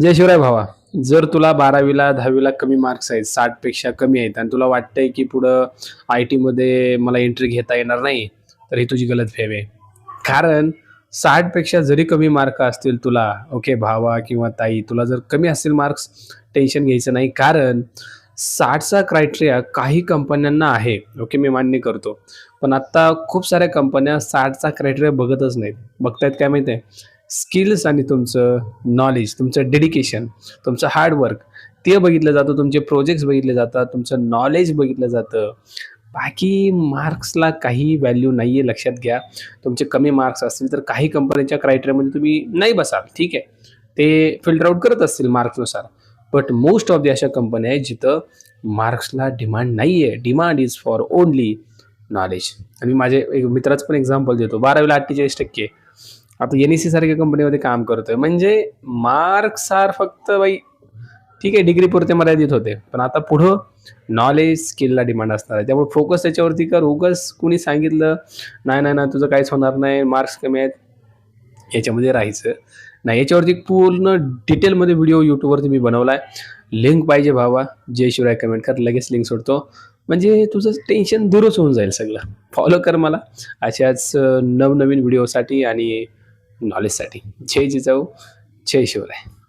जय शिवराय भावा. जर तुला बारावीला दहावीला कमी मार्क्स आहेत साठपेक्षा कमी आहेत आणि तुला वाटतंय की पुढं आय टीमध्ये मला एंट्री घेता येणार नाही तर ही तुझी गलत फेव आहे. कारण साठपेक्षा जरी कमी मार्क असतील तुला ओके भावा किंवा ताई तुला जर कमी असतील मार्क्स टेन्शन घ्यायचं नाही. कारण साठचा क्रायटेरिया काही कंपन्यांना आहे ओके मी मान्य करतो. पण आत्ता खूप साऱ्या कंपन्या साठचा क्रायटेरिया बघतच नाहीत. बघतायत काय माहिती आहे? स्किल्स आणि तुमचं नॉलेज तुमचं डेडिकेशन तुमचं हार्डवर्क ते बघितलं जातं तुमचे प्रोजेक्ट्स बघितले जातात तुमचं नॉलेज बघितलं जातं. बाकी मार्क्सला काही व्हॅल्यू नाही आहे लक्षात घ्या. तुमचे कमी मार्क्स असतील तर काही कंपनीच्या क्रायटेरियामध्ये तुम्ही नाही बसाल ठीक आहे? ते फिल्टर आउट करत असतील मार्क्सनुसार बट मोस्ट ऑफ द अशा कंपन्या आहेत जिथं मार्क्सला डिमांड नाही आहे demand is for only knowledge आणि माझे एक मित्राचं पण एक्झाम्पल देतो. बारावीला अठ्ठेचाळीस टक्के. आता एन सी सारख्या कंपनीमध्ये काम करतोय. म्हणजे मार्क्स आर फक्त बाई ठीक आहे डिग्री पुरते मर्यादित होते. पण आता पुढं नॉलेज स्किलला डिमांड असणार आहे. त्यामुळे फोकस त्याच्यावरती कर. उगस कुणी सांगितलं नाही नाही ना तुझं काहीच होणार नाही. मार्क्स कमी आहेत. याच्यामध्ये राहायचं. नाही याच्यावरती पूर्ण डिटेलमध्ये व्हिडिओ यूट्यूबवरती मी बनवला आहे लिंक पाहिजे भावा. जय शिवराय कमेंट कर. लगेच लिंक सोडतो. म्हणजे तुझं टेन्शन दूरच होऊन जाईल सगळं. फॉलो कर मला. अशाच नवनवीन व्हिडिओसाठी आणि नॉलेजसाठी जय जिजाऊ जय शिवराय.